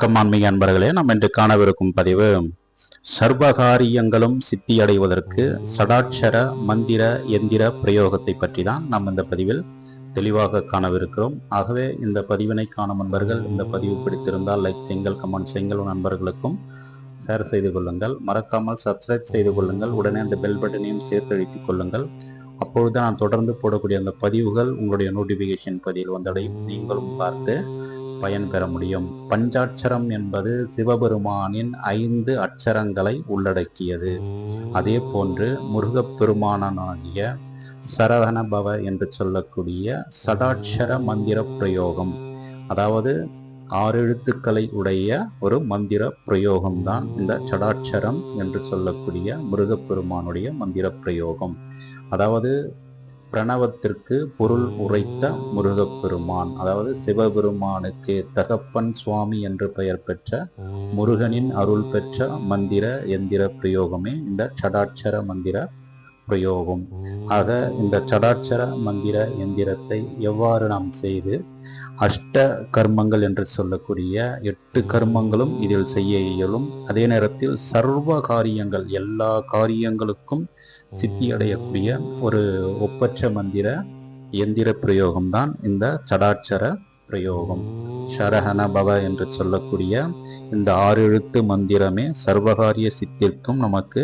வணக்கம் ஆன்மீக அன்பர்களே நாம் இன்று காணவிருக்கும் பதிவு சர்வகாரியங்களும் சித்தியடைவதற்கு சடாட்சர மந்திர எந்திர பிரயோகத்தை பற்றி தான் நாம் இந்த பதிவில் தெளிவாக காணவிருக்கிறோம். ஆகவே இந்த பதிவினை காணும் நண்பர்கள் இந்த பதிவு பிடித்திருந்தால் லைக் செய்யுங்கள் கமெண்ட் செய்யுங்கள். நண்பர்களுக்கும் ஷேர் செய்து கொள்ளுங்கள். மறக்காமல் சப்ஸ்கிரைப் செய்து கொள்ளுங்கள். உடனே அந்த பெல் பட்டனையும் சேர்த்து கொள்ளுங்கள். அப்பொழுது நான் தொடர்ந்து போடக்கூடிய அந்த பதிவுகள் உங்களுடைய நோட்டிஃபிகேஷன் பதிவில் வந்தடையும். நீங்களும் பார்த்து பயன்பெற முடியும். பஞ்சாட்சரம் என்பது சிவபெருமானின் ஐந்து அட்சரங்களை உள்ளடக்கியது. அதே போன்று முருகப்பெருமானாகிய சரவணபவ என்று சொல்லக்கூடிய சடாட்சர மந்திர பிரயோகம். அதாவது ஆறு எழுத்துக்களை உடைய ஒரு மந்திர பிரயோகம்தான் இந்த சடாட்சரம் என்று சொல்லக்கூடிய முருகப்பெருமானுடைய மந்திர பிரயோகம். அதாவது பிரணவத்திற்கு பொருள் உரைத்த முருகப்பெருமான் அதாவது சிவபெருமானுக்கு தகப்பன் சுவாமி என்று பெயர் பெற்ற முருகனின் அருள் பெற்ற மந்திர எந்திர பிரயோகமே இந்த சடாட்சர மந்திர பிரயோகம். ஆக இந்த சடாட்சர மந்திர எந்திரத்தை எவ்வாறு நாம் செய்து அஷ்ட கர்மங்கள் என்று சொல்லக்கூடிய எட்டு கர்மங்களும் இதில் செய்ய இயலும். அதே நேரத்தில் சர்வ காரியங்கள் எல்லா காரியங்களுக்கும் சித்தியடையக்கூடிய ஒரு ஒப்பற்ற மந்திர எந்திர பிரயோகம்தான் இந்த சடாட்சர பிரயோகம். ஷரஹன பவ என்று சொல்லக்கூடிய இந்த ஆறு எழுத்து மந்திரமே சர்வகாரிய சித்திற்கும் நமக்கு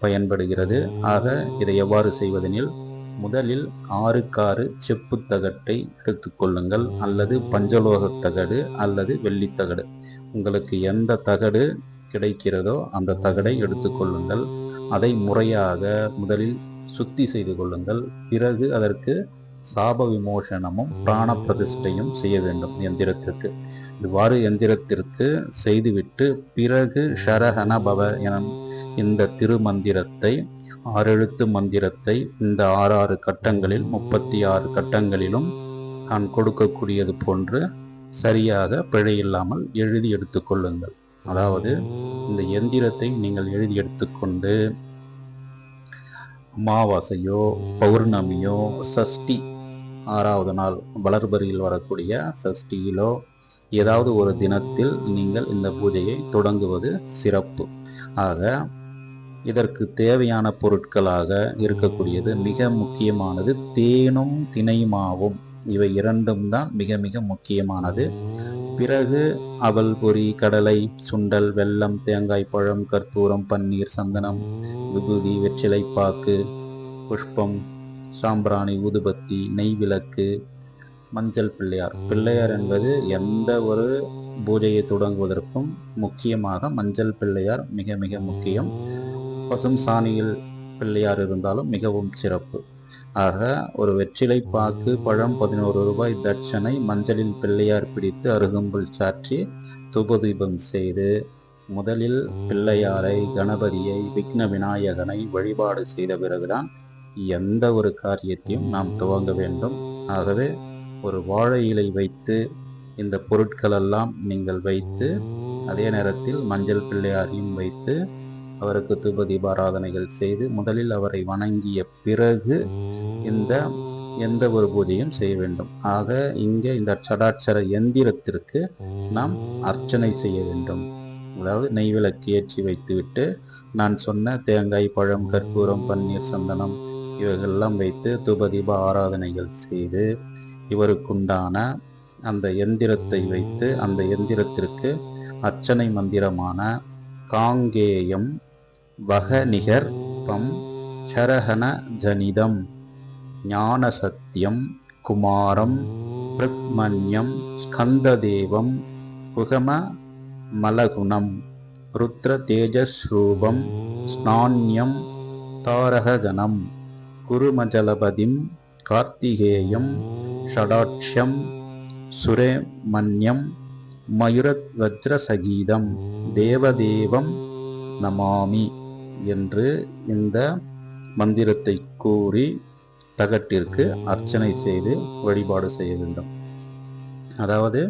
பயன்படுகிறது. ஆக இதை எவ்வாறு செய்வதெனில் முதலில் ஆறுக்காறு செப்பு தகட்டை எடுத்துக்கொள்ளுங்கள் அல்லது பஞ்சலோக தகடு அல்லது வெள்ளித்தகடு உங்களுக்கு எந்த தகடு கிடைக்கிறதோ அந்த தகடை எடுத்துக்கொள்ளுங்கள் அதை முறையாக முதலில் சுத்தி செய்து கொள்ளுங்கள். பிறகு அதற்கு சாப விமோசனமும் பிராண பிரதிஷ்டையும் செய்ய வேண்டும் எந்திரத்திற்கு. இவ்வாறு எந்திரத்திற்கு செய்துவிட்டு பிறகு ஷரஹன பவ எனும் இந்த திருமந்திரத்தை ஆறெழுத்து மந்திரத்தை இந்த ஆறாறு கட்டங்களில் முப்பத்தி ஆறு கட்டங்களிலும் நான் கொடுக்கக்கூடியது போன்று சரியாக பிழை இல்லாமல் எழுதி எடுத்துக்கொள்ளுங்கள் அதாவது இந்த எந்திரத்தை நீங்கள் எழுதி எடுத்துக்கொண்டு அமாவாசையோ பௌர்ணமியோ சஷ்டி ஆறாவது நாள் வளர்பரியில் வரக்கூடிய சஷ்டியிலோ ஏதாவது ஒரு தினத்தில் நீங்கள் இந்த பூஜையை தொடங்குவது சிறப்பு. ஆக இதற்கு தேவையான பொருட்களாக இருக்கக்கூடியது. மிக முக்கியமானது தேனும் தினைமாவும். இவை இரண்டும் தான் மிக மிக முக்கியமானது. பிறகு அவல் பொறி கடலை சுண்டல் வெல்லம் தேங்காய் பழம் கற்பூரம் பன்னீர் சந்தனம் விபூதி வெற்றிலைப்பாக்கு புஷ்பம் சாம்பிராணி ஊதுபத்தி நெய் விளக்கு மஞ்சள் பிள்ளையார். பிள்ளையார் என்பது எந்த ஒரு பூஜையை தொடங்குவதற்கும் முக்கியமாக மஞ்சள் பிள்ளையார் மிக மிக முக்கியம். பசும் சாணியில் பிள்ளையார் இருந்தாலும் மிகவும் சிறப்பு. ஆக ஒரு வெற்றிலை பாக்கு பழம் பதினோரு ரூபாய் தட்சணை மஞ்சளில் பிள்ளையார் பிடித்து அருகம்புல் சாற்றி துபதீபம் செய்து முதலில் பிள்ளையாரை கணபதியை விக்ன விநாயகனை வழிபாடு செய்த பிறகுதான் எந்த ஒரு காரியத்தையும் நாம் துவங்க வேண்டும். ஆகவே ஒரு வாழை இலை வைத்து இந்த பொருட்களெல்லாம் நீங்கள் வைத்து அதே நேரத்தில் மஞ்சள் பிள்ளையாரையும் வைத்து அவருக்கு தூப தீபாராதனைகள் செய்து முதலில் அவரை வணங்கிய பிறகு இந்த எந்த ஒரு பூஜையும் செய்ய வேண்டும். ஆக இங்கே இந்த சடாட்சர எந்திரத்திற்கு நாம் அர்ச்சனை செய்ய வேண்டும். அதாவது நெய் விளக்கு ஏற்றி வைத்துவிட்டு நான் சொன்ன தேங்காய் பழம் கற்பூரம் பன்னீர் சந்தனம் இவைகளெல்லாம் வைத்து தூபதீப ஆராதனைகள் செய்து இவருக்குண்டான அந்த எந்திரத்தை வைத்து அந்த எந்திரத்திற்கு அர்ச்சனை மந்திரமான காங்கேயம் हनिहर्पं शरहनजनिदं ज्ञानसत्यं कुमारं ऋक्मन्यं स्कन्ददेवं पुगमलगुणं रुद्रतेजस्रूपं स्नान्यं तारहगणं कुरुमजलपदिं कार्तिकेयं षडाक्ष्यं सुरेमन्यं मयूरवज्रसगीतं देवदेवं नमामि என்று இந்த மந்திரத்தை கூறி தகட்டிற்கு அர்ச்சனை செய்து வழிபாடு செய்ய வேண்டும். அதாவது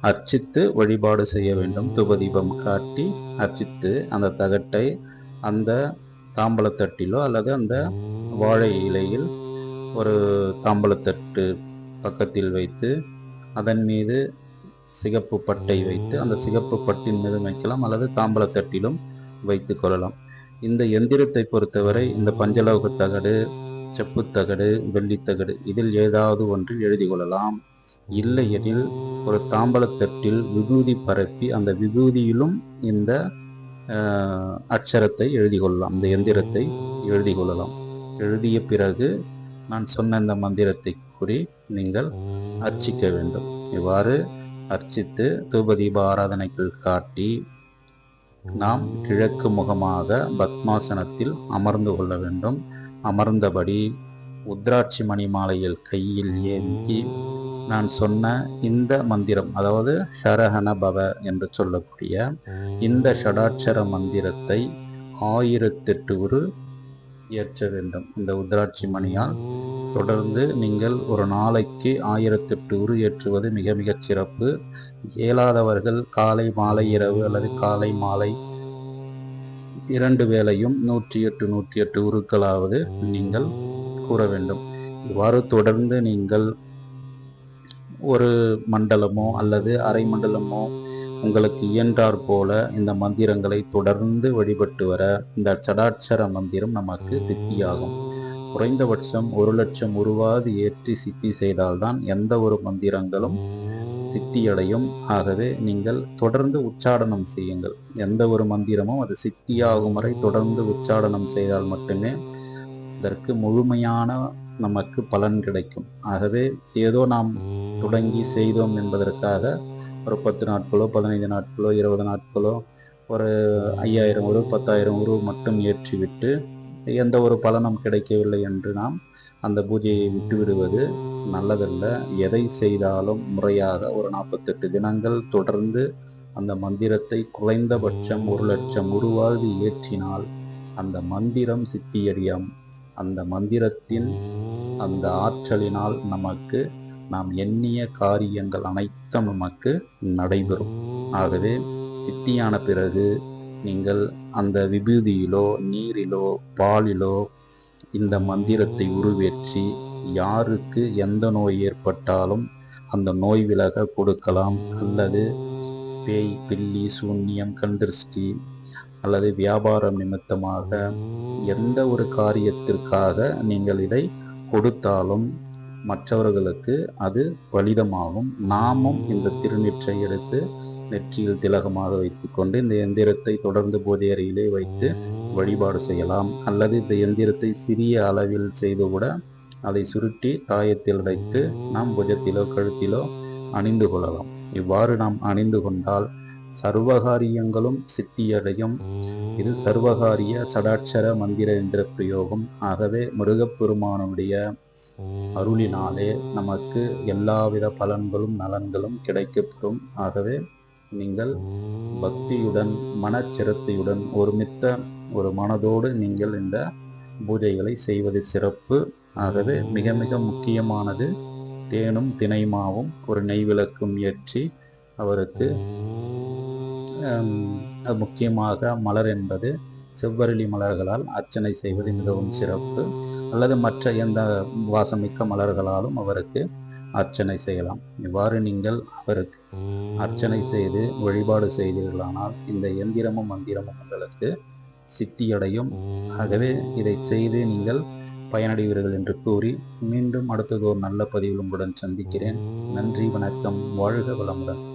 அர்ச்சித்து வழிபாடு செய்ய வேண்டும். துபதீபம் காட்டி அர்ச்சித்து அந்த தகட்டை அந்த தாம்பலத்தட்டிலோ அல்லது அந்த வாழை இலையில் ஒரு தாம்பலத்தட்டு பக்கத்தில் வைத்து அதன் மீது சிகப்பு பட்டை வைத்து அந்த சிகப்பு பட்டின் மீது வைக்கலாம் அல்லது தாம்பலத்தட்டிலும் வைத்து கொள்ளலாம். இந்த எந்திரத்தை பொறுத்தவரை இந்த பஞ்சலோக தகடு செப்புத்தகடு வெள்ளித்தகடு இதில் ஏதாவது ஒன்றில் எழுதி கொள்ளலாம். இல்லையெனில் ஒரு தாம்பலத்தட்டில் விபூதி பரப்பி அந்த விபூதியிலும் இந்த அஹ், அட்சரத்தை எழுதி கொள்ளலாம். இந்த எந்திரத்தை எழுதி கொள்ளலாம். எழுதிய பிறகு நான் சொன்ன இந்த மந்திரத்தை கூறி நீங்கள் அர்ச்சிக்க வேண்டும். இவ்வாறு அர்ச்சித்து தூபதீப ஆராதனைகள் காட்டி நாம் கிழக்கு முகமாக பத்மாசனத்தில் அமர்ந்து கொள்ள வேண்டும். அமர்ந்தபடி உத்ராட்சி மணி மாலையில் கையில் ஏந்தி நான் சொன்ன இந்த மந்திரம் அதாவது ஷரஹன பவ என்று சொல்லக்கூடிய இந்த ஷடாட்சர மந்திரத்தை ஆயிரத்தெட்டு ஒரு ஏற்ற வேண்டும். இந்த உத்ராட்சி மணியால் தொடர்ந்து நீங்கள் ஒரு நாளைக்கு ஆயிரத்தெட்டு உரு ஏற்றுவது மிக மிகச் சிறப்பு. இயலாதவர்கள் காலை மாலை இரவு அல்லது காலை மாலை இரண்டு வேளையும் நூற்றி எட்டு நூற்றி எட்டு உருக்களாவது நீங்கள் கூற வேண்டும். இவ்வாறு தொடர்ந்து நீங்கள் ஒரு மண்டலமோ அல்லது அரை மண்டலமோ உங்களுக்கு இயன்றார் போல இந்த மந்திரங்களை தொடர்ந்து வழிபட்டு வர இந்த சடாட்சர மந்திரம் நமக்கு சித்தியாகும். குறைந்தபட்சம் ஒரு லட்சம் உருவாது ஏற்றி சித்தி செய்தால்தான் எந்த ஒரு மந்திரங்களும் சித்தியடையும். ஆகவே நீங்கள் தொடர்ந்து உச்சாடனம் செய்யுங்கள். எந்த ஒரு மந்திரமும் அது சித்தியாகும் வரை தொடர்ந்து உச்சாடனம் செய்தால் மட்டுமே அதற்கு முழுமையான நமக்கு பலன் கிடைக்கும். ஆகவே ஏதோ நாம் தொடங்கி செய்தோம் என்பதற்காக ஒரு பத்து நாட்களோ பதினைந்து நாட்களோ இருபது நாட்களோ ஒரு ஐயாயிரம் உரு பத்தாயிரம் உரு மட்டும் ஏற்றிவிட்டு எந்த ஒரு பலனும் கிடைக்கவில்லை என்று நாம் அந்த பூஜையை விட்டுவிடுவது நல்லதல்ல. எதை செய்தாலும் முறையாக ஒரு நாற்பத்தெட்டு தினங்கள் தொடர்ந்து அந்த மந்திரத்தை குறைந்தபட்சம் ஒரு லட்சம் உருவாவது ஏற்றினால் அந்த மந்திரம் சித்தியடியம். அந்த மந்திரத்தின் அந்த ஆற்றலினால் நமக்கு நாம் எண்ணிய காரியங்கள் அனைத்தும் நமக்கு நடைபெறும். ஆகவே சித்தியான பிறகு நீங்கள் அந்த விபூதியிலோ நீரிலோ பாலிலோ இந்த மந்திரத்தை உருவேற்றி யாருக்கு எந்த நோய் ஏற்பட்டாலும் அந்த நோய் விலக கொடுக்கலாம். அல்லது பேய் பில்லி சூன்யம் கண்டிருஷ்டி அல்லது வியாபாரம் நிமித்தமாக எந்த ஒரு காரியத்திற்காக நீங்கள் இதை கொடுத்தாலும் மற்றவர்களுக்கு அது பலிதமாகும். நாமும் இந்த திருநீற்றை எடுத்து நெற்றியில் திலகமாக வைத்துக்கொண்டு இந்த எந்திரத்தை தொடர்ந்து பூஜை அறையிலே வைத்து வழிபாடு செய்யலாம். அல்லது இந்த எந்திரத்தை சிறிய அளவில் செய்து கூட அதை சுருட்டி தாயத்தில் வைத்து நாம் புஜத்திலோ கழுத்திலோ அணிந்து கொள்ளலாம். இவ்வாறு நாம் அணிந்து கொண்டால் சர்வகாரியங்களும் சித்தியடையும். இது சர்வகாரிய சடாட்சர மந்திர எந்திர பிரயோகம். ஆகவே முருகப்பெருமானுடைய அருளினாலே நமக்கு எல்லாவித பலன்களும் நலன்களும் கிடைக்கப்படும் ஆகவே நீங்கள் பக்தியுடன் மனச்சிரத்தையுடன் ஒருமித்த ஒரு மனதோடு நீங்கள் இந்த பூஜைகளை செய்வது சிறப்பு. ஆகவே மிக மிக முக்கியமானது தேனும் தினைமாவும் ஒரு நெய் விளக்கும் ஏற்றி அவருக்கு முக்கியமாக மலர் என்பது செவ்வரளி மலர்களால் அர்ச்சனை செய்வது மிகவும் சிறப்பு. அல்லது மற்ற எந்த வாசமிக்க மலர்களாலும் அவருக்கு அர்ச்சனை செய்யலாம். இவ்வாறு நீங்கள் அவருக்கு அர்ச்சனை செய்து வழிபாடு செய்தீர்களானால் இந்த எந்திரமும் மந்திரமும் உங்களுக்கு சித்தியடையும். ஆகவே இதை செய்து நீங்கள் பயனடைவீர்கள் என்று கூறி மீண்டும் அடுத்தது ஒரு நல்ல பதிவில் உங்களுடன் சந்திக்கிறேன். நன்றி வணக்கம். வாழ்க வளமுடன்.